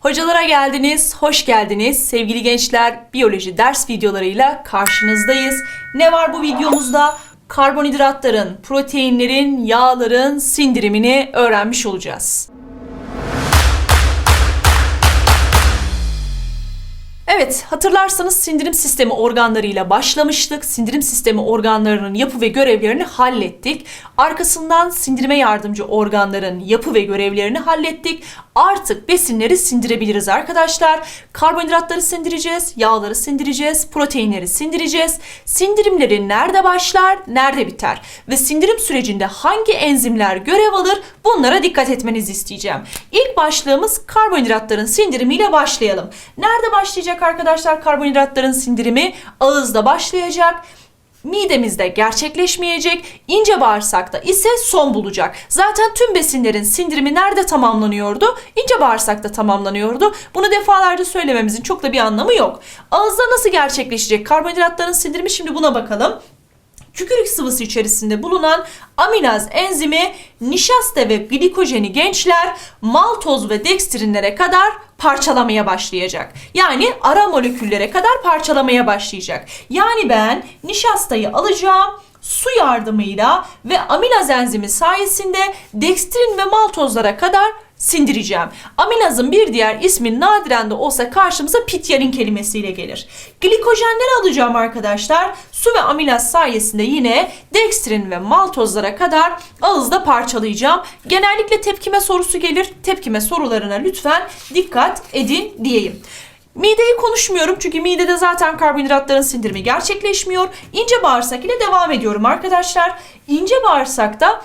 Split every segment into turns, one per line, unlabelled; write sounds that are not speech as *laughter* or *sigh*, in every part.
Hocalara geldiniz, hoş geldiniz. Sevgili gençler, biyoloji ders videolarıyla karşınızdayız. Ne var bu videomuzda? Karbonhidratların, proteinlerin, yağların sindirimini öğrenmiş olacağız. Evet, hatırlarsanız sindirim sistemi organlarıyla başlamıştık. Sindirim sistemi organlarının yapı ve görevlerini hallettik. Arkasından sindirime yardımcı organların yapı ve görevlerini hallettik. Artık besinleri sindirebiliriz arkadaşlar. Karbonhidratları sindireceğiz, yağları sindireceğiz, proteinleri sindireceğiz. Sindirimleri nerede başlar, nerede biter ve sindirim sürecinde hangi enzimler görev alır bunlara dikkat etmenizi isteyeceğim. İlk başlığımız karbonhidratların sindirimiyle başlayalım. Nerede başlayacak arkadaşlar karbonhidratların sindirimi? Ağızda başlayacak midemizde gerçekleşmeyecek, ince bağırsakta ise son bulacak. Zaten tüm besinlerin sindirimi nerede tamamlanıyordu? İnce bağırsakta tamamlanıyordu. Bunu defalarca söylememizin çok da bir anlamı yok. Ağızda nasıl gerçekleşecek karbonhidratların sindirimi şimdi buna bakalım. Kükürt sıvısı içerisinde bulunan aminaz enzimi nişasta ve glikojeni gençler maltoz ve dekstrinlere kadar parçalamaya başlayacak. Yani ara moleküllere kadar parçalamaya başlayacak. Yani ben nişastayı alacağım su yardımıyla ve aminaz enzimi sayesinde dekstrin ve maltozlara kadar sindireceğim. Aminazın bir diğer ismi nadiren de olsa karşımıza pityarin kelimesiyle gelir. Glikojenleri alacağım arkadaşlar. Su ve aminaz sayesinde yine dekstrin ve maltozlara kadar ağızda parçalayacağım. Genellikle tepkime sorusu gelir. Tepkime sorularına lütfen dikkat edin diyeyim. Mideyi konuşmuyorum çünkü midede zaten karbonhidratların sindirimi gerçekleşmiyor. İnce bağırsak ile devam ediyorum arkadaşlar. İnce bağırsakta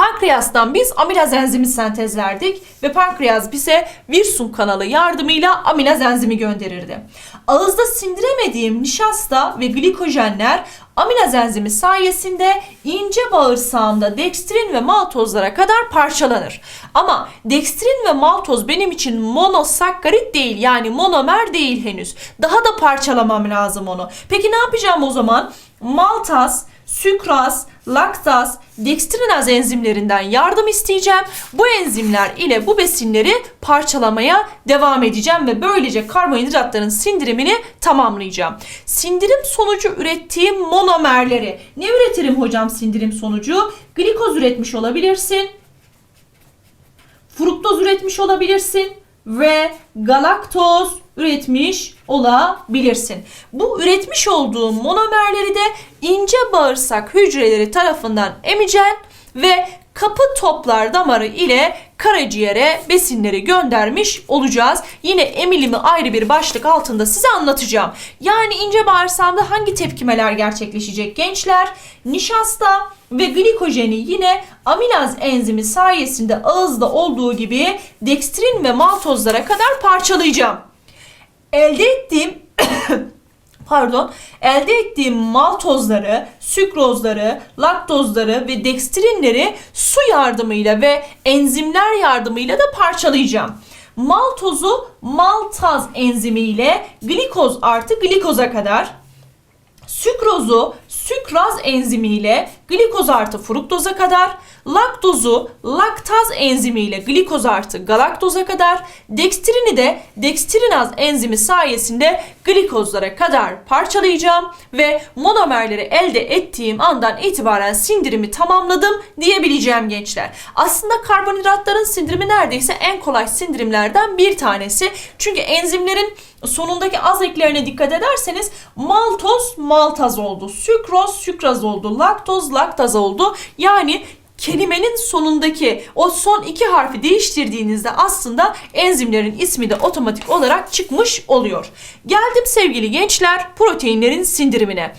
Pankreastan biz amilaz enzimi sentezlerdik ve pankreas bize Wilson kanalı yardımıyla amilaz enzimi gönderirdi. Ağızda sindiremediğim nişasta ve glikojenler amilaz enzimi sayesinde ince bağırsağımda dekstrin ve maltozlara kadar parçalanır. Ama dekstrin ve maltoz benim için monosakkarit değil yani monomer değil henüz. Daha da parçalamam lazım onu. Peki ne yapacağım o zaman? Maltaz, sükraz, laktaz, dekstrinaz enzimlerinden yardım isteyeceğim. Bu enzimler ile bu besinleri parçalamaya devam edeceğim ve böylece karbonhidratların sindirimini tamamlayacağım. Sindirim sonucu ürettiğim monomerleri ne üretirim hocam sindirim sonucu? Glikoz üretmiş olabilirsin. Fruktoz üretmiş olabilirsin ve galaktoz üretmiş olabilirsin. Bu üretmiş olduğum monomerleri de ince bağırsak hücreleri tarafından emeceksin ve kapı toplar damarı ile karaciğere besinleri göndermiş olacağız. Yine emilimi ayrı bir başlık altında size anlatacağım. Yani ince bağırsağımda hangi tepkimeler gerçekleşecek gençler? Nişasta ve glikojeni yine aminaz enzimi sayesinde ağızda olduğu gibi dekstrin ve maltozlara kadar parçalayacağım. Elde ettiğim *coughs* pardon, elde ettiğim maltozları, sükrozları, laktozları ve dekstrinleri su yardımıyla ve enzimler yardımıyla da parçalayacağım. Maltozu maltaz enzimiyle glikoz artı glikoza kadar, sükrozu sükraz enzimiyle glikoz artı fruktoza kadar, laktozu laktaz enzimiyle glikoz artı galaktoza kadar, dekstrini de dekstrinaz enzimi sayesinde glikozlara kadar parçalayacağım ve monomerleri elde ettiğim andan itibaren sindirimi tamamladım diyebileceğim gençler. Aslında karbonhidratların sindirimi neredeyse en kolay sindirimlerden bir tanesi. Çünkü enzimlerin sonundaki az eklerine dikkat ederseniz maltoz maltaz oldu, sükroz sükraz oldu, laktoz laktaz oldu. Yani kelimenin sonundaki o son iki harfi değiştirdiğinizde aslında enzimlerin ismi de otomatik olarak çıkmış oluyor. Geldim sevgili gençler proteinlerin sindirimine.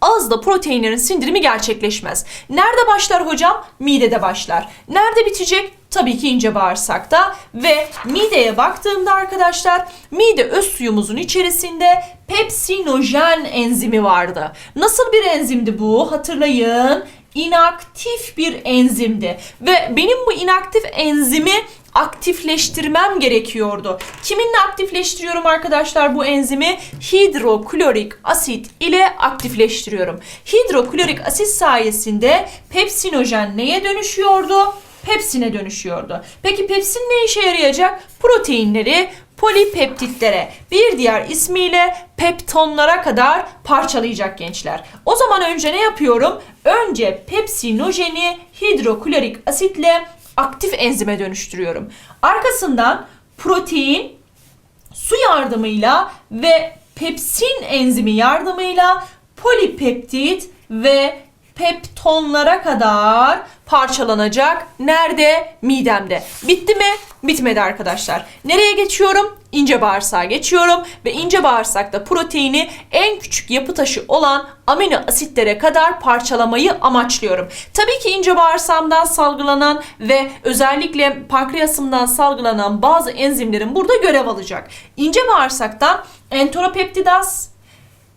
Ağızda proteinlerin sindirimi gerçekleşmez. Nerede başlar hocam? Midede başlar. Nerede bitecek? Tabii ki ince bağırsakta ve mideye baktığımda arkadaşlar mide öz suyumuzun içerisinde pepsinojen enzimi vardı. Nasıl bir enzimdi bu? Hatırlayın inaktif bir enzimdi ve benim bu inaktif enzimi aktifleştirmem gerekiyordu. Kiminle aktifleştiriyorum arkadaşlar bu enzimi? Hidroklorik asit ile aktifleştiriyorum. Hidroklorik asit sayesinde pepsinojen neye dönüşüyordu? pepsine dönüşüyordu. Peki pepsin ne işe yarayacak? Proteinleri polipeptitlere bir diğer ismiyle peptonlara kadar parçalayacak gençler. O zaman önce ne yapıyorum? Önce pepsinojeni hidroklorik asitle aktif enzime dönüştürüyorum. Arkasından protein su yardımıyla ve pepsin enzimi yardımıyla polipeptit ve peptonlara kadar parçalanacak. Nerede? Midemde. Bitti mi? Bitmedi arkadaşlar. Nereye geçiyorum? İnce bağırsağa geçiyorum ve ince bağırsakta proteini en küçük yapı taşı olan amino asitlere kadar parçalamayı amaçlıyorum. Tabii ki ince bağırsağımdan salgılanan ve özellikle pankreasımdan salgılanan bazı enzimlerin burada görev alacak. İnce bağırsaktan enteropeptidaz,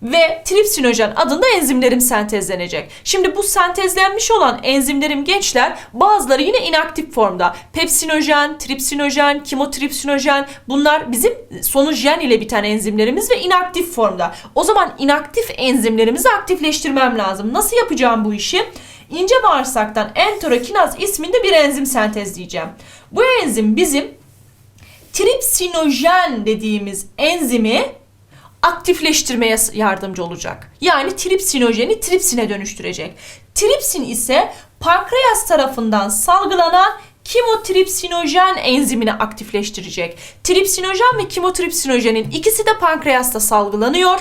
ve tripsinojen adında enzimlerim sentezlenecek. Şimdi bu sentezlenmiş olan enzimlerim gençler bazıları yine inaktif formda. Pepsinojen, tripsinojen, kimotripsinojen bunlar bizim sonu jen ile biten enzimlerimiz ve inaktif formda. O zaman inaktif enzimlerimizi aktifleştirmem lazım. Nasıl yapacağım bu işi? İnce bağırsaktan enterokinaz isminde bir enzim sentezleyeceğim. Bu enzim bizim tripsinojen dediğimiz enzimi aktifleştirmeye yardımcı olacak. Yani tripsinojeni tripsine dönüştürecek. Tripsin ise pankreas tarafından salgılanan kimotripsinojen enzimini aktifleştirecek. Tripsinojen ve kimotripsinojenin ikisi de pankreasta salgılanıyor.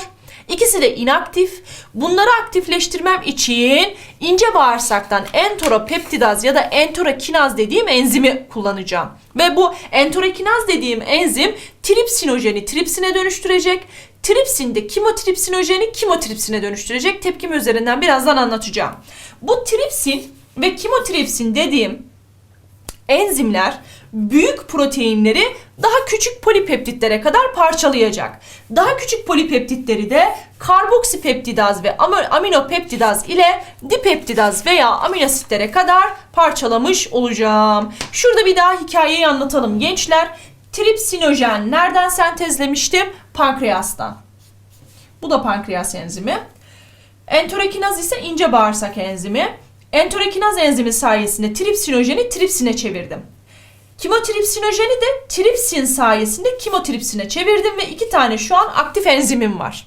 İkisi de inaktif. Bunları aktifleştirmem için ince bağırsaktan enteropeptidaz ya da enterokinaz dediğim enzimi kullanacağım. Ve bu enterokinaz dediğim enzim tripsinojeni tripsine dönüştürecek. Tripsin de kimotripsinojeni kimotripsine dönüştürecek. Tepkime üzerinden birazdan anlatacağım. Bu tripsin ve kimotripsin dediğim enzimler büyük proteinleri daha küçük polipeptitlere kadar parçalayacak. Daha küçük polipeptitleri de karboksipeptidaz ve aminopeptidaz ile dipeptidaz veya aminositlere kadar parçalamış olacağım. Şurada bir daha hikayeyi anlatalım gençler. Tripsinojen nereden sentezlemiştim? Pankreastan. Bu da pankreas enzimi. Enterokinaz ise ince bağırsak enzimi. Enterokinaz enzimi sayesinde tripsinojeni tripsine çevirdim. Kimotripsinojeni de tripsin sayesinde kimotripsine çevirdim ve iki tane şu an aktif enzimim var.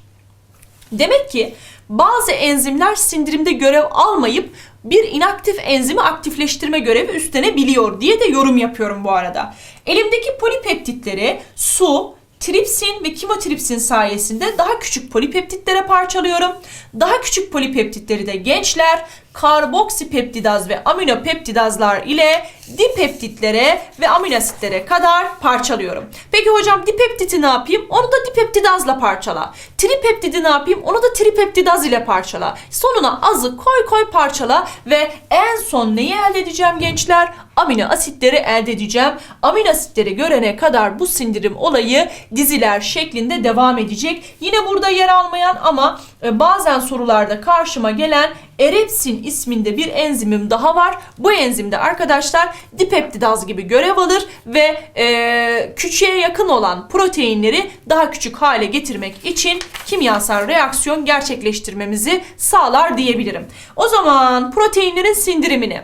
Demek ki bazı enzimler sindirimde görev almayıp bir inaktif enzimi aktifleştirme görevi üstlenebiliyor diye de yorum yapıyorum bu arada. Elimdeki polipeptitleri su, tripsin ve kimotripsin sayesinde daha küçük polipeptitlere parçalıyorum. Daha küçük polipeptitleri de gençler karboksipeptidaz ve aminopeptidazlar ile dipeptitlere ve aminositlere kadar parçalıyorum. Peki hocam dipeptiti ne yapayım? Onu da dipeptidazla parçala. Tripeptidi ne yapayım? Onu da tripeptidaz ile parçala. Sonuna azı koy koy parçala ve en son neyi elde edeceğim gençler? Amino asitleri elde edeceğim. Amino asitleri görene kadar bu sindirim olayı diziler şeklinde devam edecek. Yine burada yer almayan ama e, bazen sorularda karşıma gelen erepsin isminde bir enzimim daha var. Bu enzimde arkadaşlar dipeptidaz gibi görev alır ve e, küçüğe yakın olan proteinleri daha küçük hale getirmek için kimyasal reaksiyon gerçekleştirmemizi sağlar diyebilirim. O zaman proteinlerin sindirimini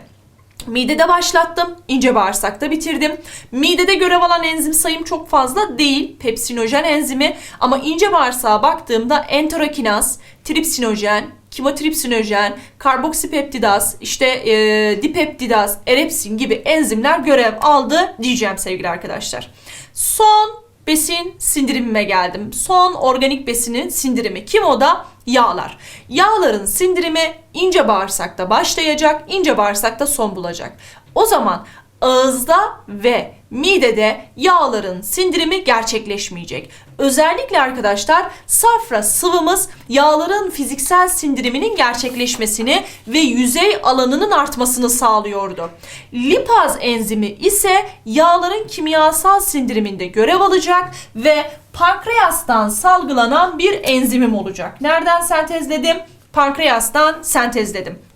Midede başlattım, ince bağırsakta bitirdim. Midede görev alan enzim sayım çok fazla değil, pepsinojen enzimi ama ince bağırsağa baktığımda enterokinaz, tripsinojen, kimotripsinojen, karboksipeptidaz, işte e, dipeptidaz, erepsin gibi enzimler görev aldı diyeceğim sevgili arkadaşlar. Son besin sindirimime geldim. Son organik besinin sindirimi kim o da? Yağlar. Yağların sindirimi ince bağırsakta başlayacak, ince bağırsakta son bulacak. O zaman ağızda ve midede yağların sindirimi gerçekleşmeyecek. Özellikle arkadaşlar safra sıvımız yağların fiziksel sindiriminin gerçekleşmesini ve yüzey alanının artmasını sağlıyordu. Lipaz enzimi ise yağların kimyasal sindiriminde görev alacak ve pankreastan salgılanan bir enzimim olacak. Nereden sentezledim? Pankreastan sentezledim.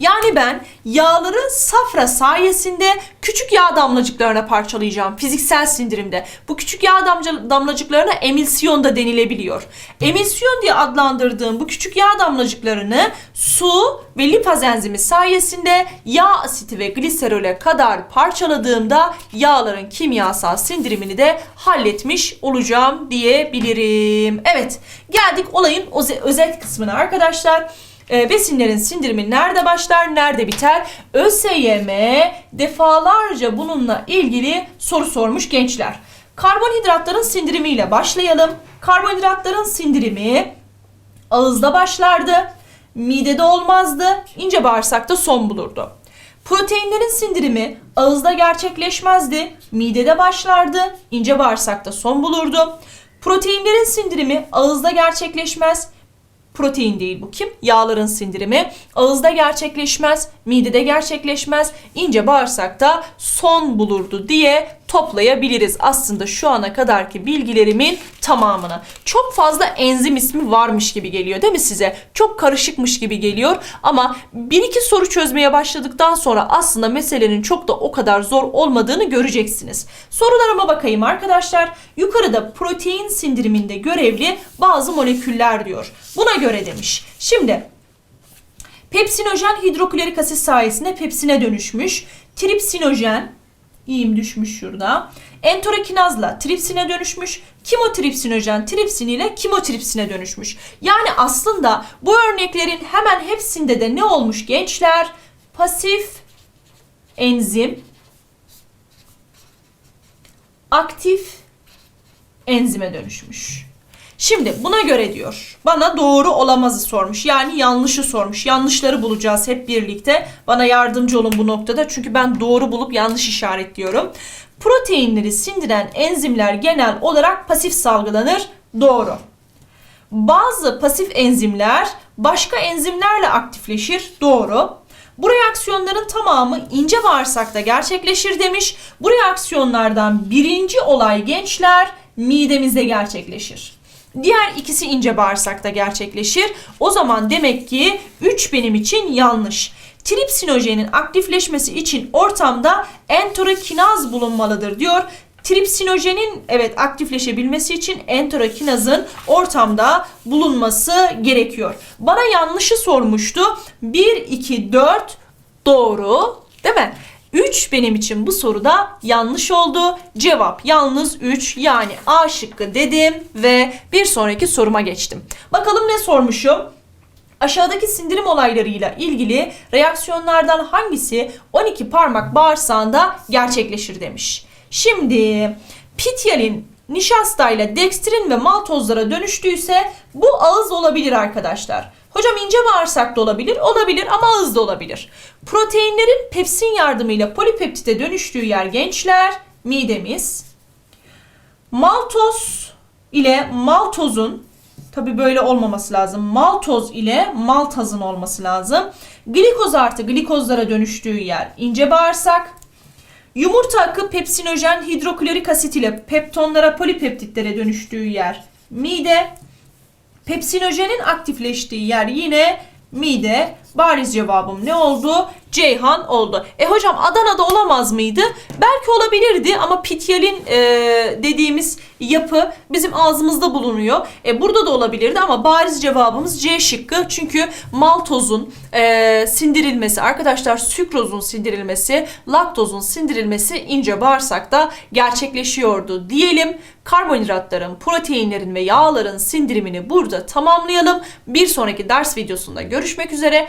Yani ben yağları safra sayesinde küçük yağ damlacıklarına parçalayacağım fiziksel sindirimde. Bu küçük yağ damlacıklarına emilsiyon da denilebiliyor. Emilsiyon diye adlandırdığım bu küçük yağ damlacıklarını su ve lipaz enzimi sayesinde yağ asiti ve gliserole kadar parçaladığımda yağların kimyasal sindirimini de halletmiş olacağım diyebilirim. Evet geldik olayın özet kısmına arkadaşlar. Ee, besinlerin sindirimi nerede başlar, nerede biter? ÖSYM defalarca bununla ilgili soru sormuş gençler. Karbonhidratların sindirimiyle başlayalım. Karbonhidratların sindirimi ağızda başlardı, midede olmazdı, ince bağırsakta son bulurdu. Proteinlerin sindirimi ağızda gerçekleşmezdi, midede başlardı, ince bağırsakta son bulurdu. Proteinlerin sindirimi ağızda gerçekleşmez, protein değil bu kim? Yağların sindirimi ağızda gerçekleşmez, midede gerçekleşmez, ince bağırsakta son bulurdu diye toplayabiliriz aslında şu ana kadarki bilgilerimin tamamını. Çok fazla enzim ismi varmış gibi geliyor değil mi size? Çok karışıkmış gibi geliyor ama bir iki soru çözmeye başladıktan sonra aslında meselenin çok da o kadar zor olmadığını göreceksiniz. Sorularıma bakayım arkadaşlar. Yukarıda protein sindiriminde görevli bazı moleküller diyor. Buna göre demiş. Şimdi pepsinojen hidroklorik asit sayesinde pepsine dönüşmüş. Tripsinojen İyiyim düşmüş şurada. Enterokinazla tripsine dönüşmüş. Kimotripsinojen tripsin ile kimotripsine dönüşmüş. Yani aslında bu örneklerin hemen hepsinde de ne olmuş gençler? Pasif enzim aktif enzime dönüşmüş. Şimdi buna göre diyor. Bana doğru olamazı sormuş. Yani yanlışı sormuş. Yanlışları bulacağız hep birlikte. Bana yardımcı olun bu noktada. Çünkü ben doğru bulup yanlış işaretliyorum. Proteinleri sindiren enzimler genel olarak pasif salgılanır. Doğru. Bazı pasif enzimler başka enzimlerle aktifleşir. Doğru. Bu reaksiyonların tamamı ince bağırsakta gerçekleşir demiş. Bu reaksiyonlardan birinci olay gençler midemizde gerçekleşir. Diğer ikisi ince bağırsakta gerçekleşir. O zaman demek ki 3 benim için yanlış. Tripsinojenin aktifleşmesi için ortamda enterokinaz bulunmalıdır diyor. Tripsinojenin evet aktifleşebilmesi için enterokinazın ortamda bulunması gerekiyor. Bana yanlışı sormuştu. 1, 2, 4 doğru değil mi? 3 benim için bu soruda yanlış oldu. Cevap yalnız 3 yani A şıkkı dedim ve bir sonraki soruma geçtim. Bakalım ne sormuşum? Aşağıdaki sindirim olaylarıyla ilgili reaksiyonlardan hangisi 12 parmak bağırsağında gerçekleşir demiş. Şimdi pityalin nişastayla dekstrin ve maltozlara dönüştüyse bu ağız olabilir arkadaşlar. Hocam ince bağırsakta olabilir, olabilir ama ağızda olabilir. Proteinlerin pepsin yardımıyla polipeptite dönüştüğü yer gençler, midemiz. Maltoz ile maltozun tabi böyle olmaması lazım. Maltoz ile maltazın olması lazım. Glikoz artı glikozlara dönüştüğü yer ince bağırsak. Yumurta akı pepsinojen hidroklorik asit ile peptonlara polipeptitlere dönüştüğü yer mide. Pepsinojenin aktifleştiği yer yine mide. Bariz cevabım ne oldu? Ceyhan oldu. E hocam Adana'da olamaz mıydı? Belki olabilirdi ama pityalin e, dediğimiz yapı bizim ağzımızda bulunuyor. E, burada da olabilirdi ama bariz cevabımız C şıkkı. Çünkü maltozun e, sindirilmesi, arkadaşlar sükrozun sindirilmesi, laktozun sindirilmesi ince bağırsakta gerçekleşiyordu diyelim. Karbonhidratların, proteinlerin ve yağların sindirimini burada tamamlayalım. Bir sonraki ders videosunda görüşmek üzere.